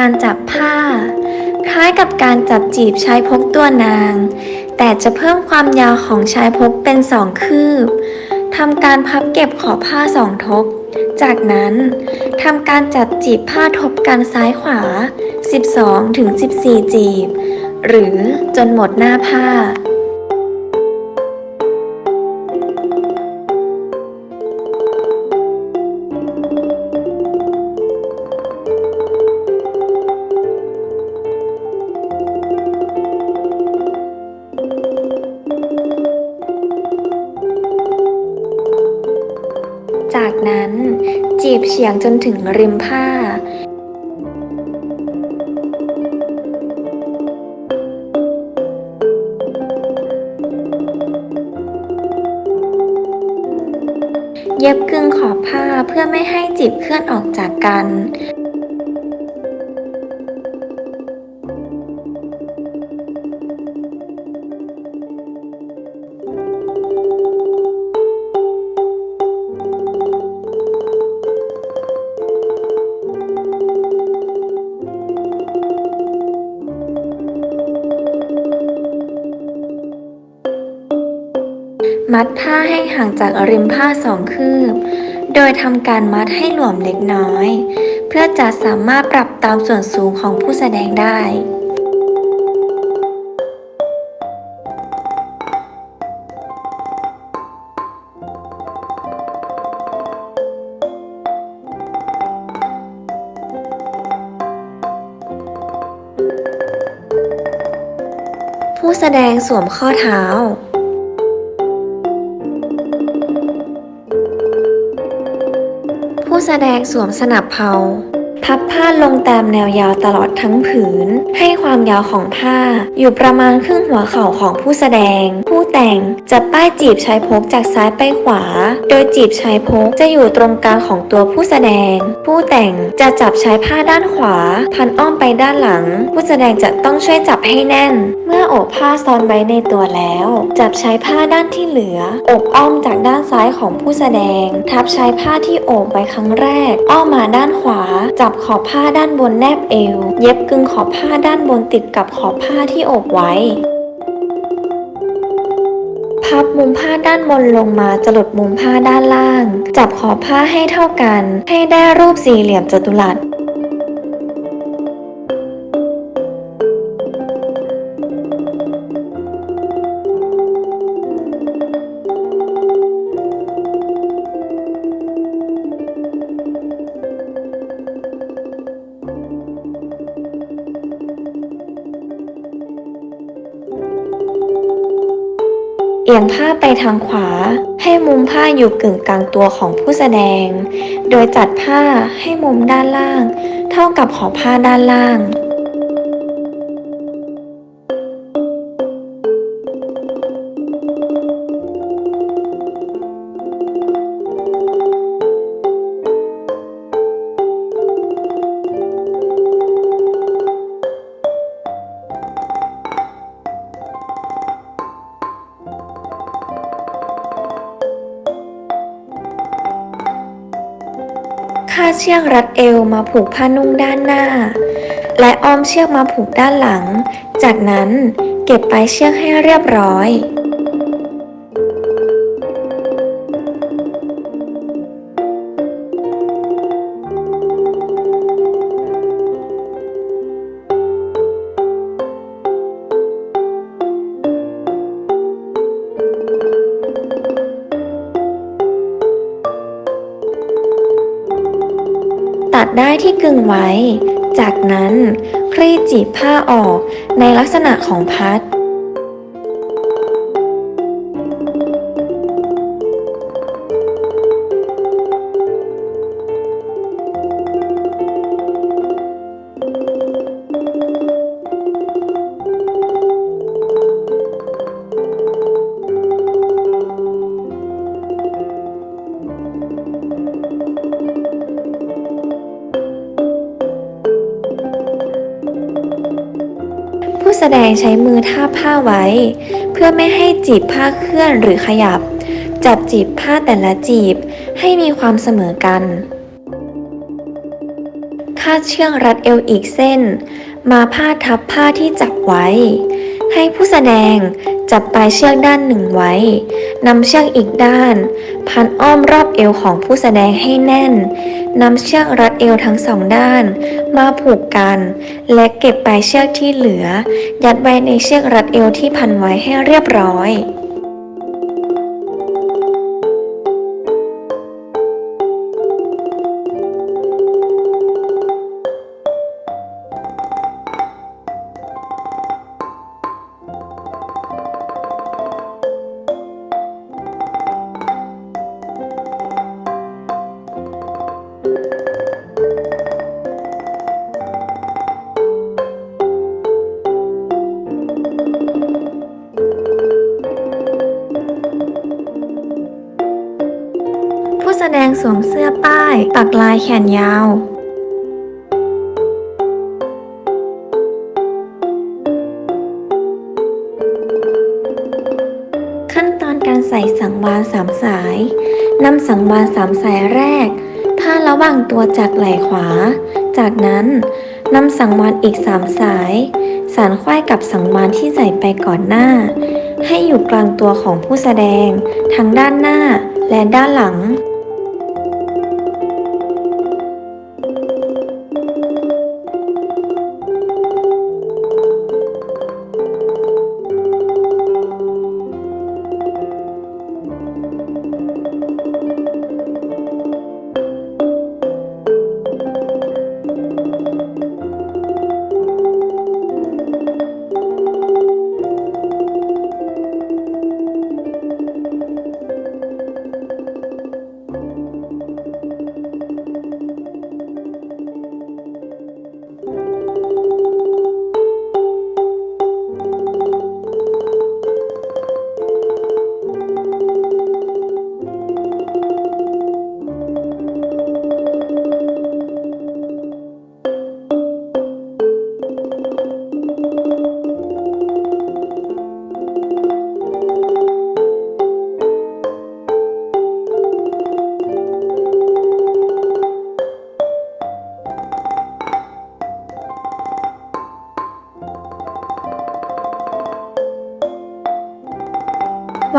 การจับผ้า คล้ายกับการจับจีบชายพกตัวนาง แต่จะเพิ่มความยาวของชายพกเป็นสองคืบทำการพับเก็บขอบผ้าสองทบ จากนั้นทำการจับจีบผ้าทบกันซ้ายขวา 12ถึง14 จีบ หรือจนหมดหน้าผ้า จีบเฉียงจนถึงริมผ้า เย็บกึ่งขอบผ้าเพื่อไม่ให้จีบเคลื่อนออกจากกัน มัดผ้าให้ห่างจากริมผ้าสองคืบ โดยทำการมัดให้หลวมเล็กน้อย เพื่อจะสามารถปรับตามส่วนสูงของผู้แสดงได้ผู้แสดงสวมข้อเท้า แสดงสวมสนับเผา พับผ้าลงตามแนวยาวตลอดทั้งผืน ให้ความยาวของผ้า อยู่ประมาณครึ่งหัวเข่าของผู้แสดง ผู้แต่งจะป้ายจีบชายพกจากซ้ายไปขวา โดยจีบชายพกจะอยู่ตรงกลางของตัวผู้แสดง ผู้แต่งจะจับชายผ้าด้านขวา พันอ้อมไปด้านหลัง ผู้แสดงจะต้องช่วยจับให้แน่น เมื่อโอบผ้าซ้อนไว้ในตัวแล้ว จับชายผ้าด้านที่เหลือ อบอ้อมจากด้านซ้ายของผู้แสดง ทับชายผ้าที่โอบไว้ครั้งแรก อ้อมมาด้านขวาจับับขอบผ้าด้านบนแนบเอว เย็บกึ่งขอบผ้าด้านบนติดกับขอบผ้าที่โอบไว้ พับมุมผ้าด้านบนลงมาจะหลุดมุมผ้าด้านล่าง จับขอบผ้าให้เท่ากัน ให้ได้รูปสี่เหลี่ยมจัตุรัส อียงผ้าไปทางขวา ให้มุมผ้าอยู่กึ่งกลางตัวของผู้แสดง โดยจัดผ้าให้มุมด้านล่าง เท่ากับขอบผ้าด้านล่าง เชือกรัดเอวมาผูกผ้านุ่งด้านหน้า และอ้อมเชือกมาผูกด้านหลัง จากนั้นเก็บปลายเชือกให้เรียบร้อย ได้ที่กึ่งไว้ จากนั้นคลี่จีบผ้าออกในลักษณะของพัด แสดงใช้มือทาบผ้าไว้ เพื่อไม่ให้จีบผ้าเคลื่อนหรือขยับ จับจีบผ้าแต่ละจีบให้มีความเสมอกัน คาดเชือกรัดเอวอีกเส้น มาผ้าทับผ้าที่จับไว้ ให้ผู้แสดง จับปลายเชือกด้านหนึ่งไว้นำเชือกอีกด้าน พันอ้อมรอบเอวของผู้แสดงให้แน่นนำเชือกรัดเอวทั้งสองด้าน มาผูกกัน และเก็บปลายเชือกที่เหลือ ยัดไว้ในเชือกรัดเอวที่พันไว้ให้เรียบร้อย สวมเสื้อป้าย ปักลายแขนยาวขั้นตอนการใส่สังวาลสามสายนำสังวาลสามสายแรกผ้าระหว่างตัวจากไหล่ขวา จากนั้นนำสังวาลอีกสามสาย สานควายกับสังวาลที่ใส่ไปก่อนหน้า ให้อยู่กลางตัวของผู้แสดง ทั้งด้านหน้าและด้านหลัง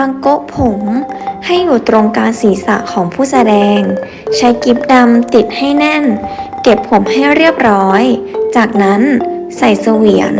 างโก๊ะผมให้อยู่ตรงกลางศีรษะของผู้แสดง ใช้กิ๊บดำติดให้แน่น เก็บผมให้เรียบร้อย จากนั้นใส่เสวียน